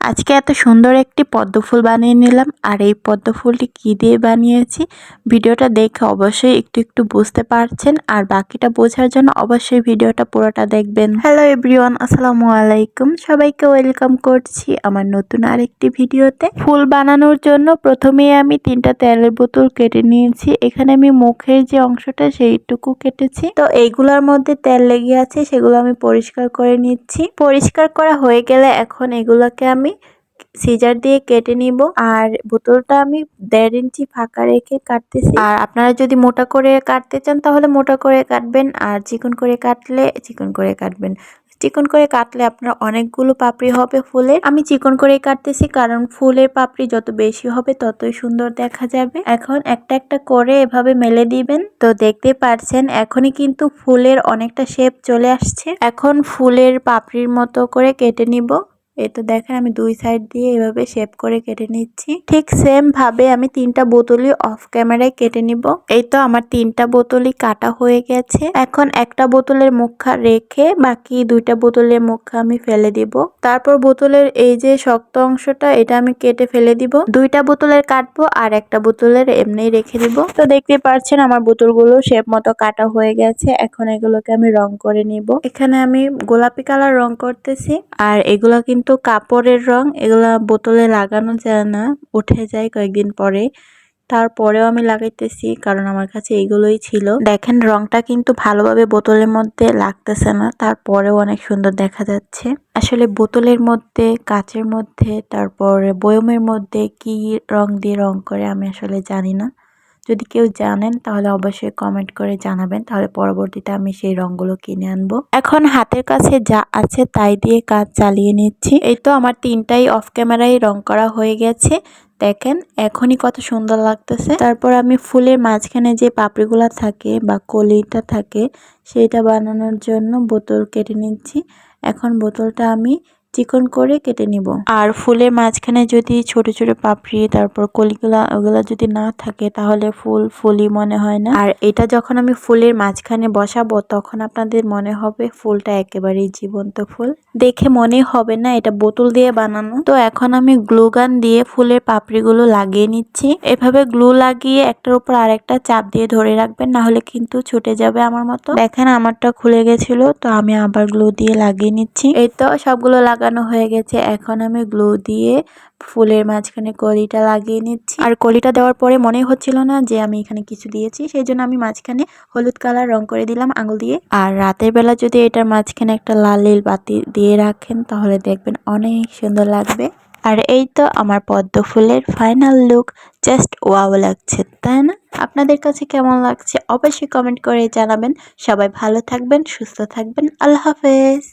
আজকে এত সুন্দর একটি পদ্ম ফুল বানিয়ে নিলাম। আর এই পদ্ম ফুলটি কী দিয়ে বানিয়েছি ভিডিওটা দেখে অবশ্যই একটু একটু বুঝতে পারছেন। আর বাকিটা বোঝার জন্য অবশ্যই ভিডিওটা পুরোটা দেখবেন। হ্যালো এভরিওয়ান, আসসালামু আলাইকুম। সবাইকে ওয়েলকাম করছি আমার নতুন আরেকটি ভিডিওতে। ফুল বানানোর জন্য প্রথমেই আমি তিনটা তেলের বোতল কেটে নিয়েছি। এখানে আমি মুখের যে অংশটা সেইটুকু কেটেছি। তো এইগুলোর মধ্যে তেল লেগে আছে, সেগুলো আমি পরিষ্কার করে নিচ্ছি। পরিষ্কার করা হয়ে গেলে এখন এগুলোকে আমি সিজার দিয়ে কেটে নিব। আর বোতলটা আমি দেড় ইঞ্চি ফাঁকা রেখে কাটতেছি। আর আপনারা যদি মোটা করে কাটতে চান, তাহলে মোটা করে কাটবেন। আর চিকন করে কাটলে চিকন করে কাটবেন। চিকন করে কাটলে আপনার অনেকগুলো পাপড়ি হবে ফুলের। আমি চিকন করে কাটতেছি, কারণ ফুলের পাপড়ি যত বেশি হবে, ততই সুন্দর দেখা যাবে। এখন একটা একটা করে এভাবে মেলে দিবেন। তো দেখতে পারছেন, এখনই কিন্তু ফুলের অনেকটা শেপ চলে আসছে। এখন ফুলের পাপড়ির মতো করে কেটে নিব। এই তো দেখেন আমি দুই সাইড দিয়ে এভাবে শেপ করে কেটে নিচ্ছি। ঠিক সেম ভাবে আমি তিনটা বোতলই অফ ক্যামেরায় কেটে নিব। এই তো আমার তিনটা বোতলই কাটা হয়ে গেছে। এখন একটা বোতলের মুখা রেখে বাকি দুইটা বোতলের মুখা আমি ফেলে দিব। তারপর বোতলের এই যে শক্ত অংশটা, এটা আমি কেটে ফেলে দিব। দুইটা বোতলের কাটবো আর একটা বোতলের এমনি রেখে দিব। তো দেখতে পাচ্ছেন আমার বোতলগুলো শেপ মতো কাটা হয়ে গেছে। এখন এগুলোকে আমি রং করে নিব। এখানে আমি গোলাপি কালার রং করতেছি। আর এগুলো কিন্তু কিন্তু কাপড়ের রং এগুলা বোতলে লাগানো যায় না, উঠে যায় কয়েকদিন পরে। তারপরেও আমি লাগাইতেছি, কারণ আমার কাছে এগুলোই ছিল। দেখেন, রংটা কিন্তু ভালোভাবে বোতলের মধ্যে লাগতেছে না, তারপরেও অনেক সুন্দর দেখা যাচ্ছে। আসলে বোতলের মধ্যে, কাচের মধ্যে, তারপরে বয়মের মধ্যে কি রং দিয়ে রং করে আমি আসলে জানি না। যদি কেউ জানেন, তাহলে অবশ্যই কমেন্ট করে জানাবেন। তাহলে পরবর্তীতে আমি সেই রঙগুলো কিনে আনব। এখন হাতের কাছে যা আছে তাই দিয়ে কাজ চালিয়ে নিচ্ছি। এই তো আমার তিনটাই অফ ক্যামেরায় রং করা হয়ে গেছে। দেখেন, এখনই কত সুন্দর লাগতেছে। তারপর আমি ফুলের মাঝখানে যে পাপড়িগুলা থাকে বা কলিটা থাকে, সেটা বানানোর জন্য বোতল কেটে নিচ্ছি। এখন বোতলটা আমি চিকন করে কেটে নিব। আর ফুলের মাঝখানে যদি ছোট ছোট পাপড়ি, তারপর কলিগুলা, ওগুলা যদি না থাকে, তাহলে ফুল ফুলই মনে হয় না। আর এটা যখন আমি ফুলের মাঝখানে বসাবো, তখন আপনাদের মনে হবে ফুলটা একেবারেই জীবন্ত ফুল। দেখে মনে হবে না, এটা বোতল দিয়ে বানানো। তো এখন আমি গ্লুগান দিয়ে ফুলের পাপড়িগুলো লাগিয়ে নিচ্ছি। এভাবে গ্লু লাগিয়ে একটার উপর আরেকটা চাপ দিয়ে ধরে রাখবেন, না হলে কিন্তু ছুটে যাবে আমার মতো। দেখেন, আমারটা খুলে গেছিল, তো আমি আবার গ্লু দিয়ে লাগিয়ে নিচ্ছি। এই তো সবগুলো লাগানো হয়ে গেছে। এখন আমি গ্লু দিয়ে ফুলের মাঝখানে কলিটা লাগিয়ে নিচ্ছি। আর কলিটা দেওয়ার পরে মনে হচ্ছিল না যে আমি এখানে কিছু দিয়েছি, সেই জন্য আমি মাঝখানে হলুদ কালার রং করে দিলাম আঙুল দিয়ে। আর রাতের বেলা যদি এটার মাঝখানে একটা লাল লীল বাতি দিয়ে রাখেন, তাহলে দেখবেন অনেক সুন্দর লাগবে। আর এই তো আমার পদ্ম ফুলের ফাইনাল লুক। জাস্ট ওয়াও লাগছে, তাই না? আপনাদের কাছে কেমন লাগছে অবশ্যই কমেন্ট করে জানাবেন। সবাই ভালো থাকবেন, সুস্থ থাকবেন। আল্লাহ হাফেজ।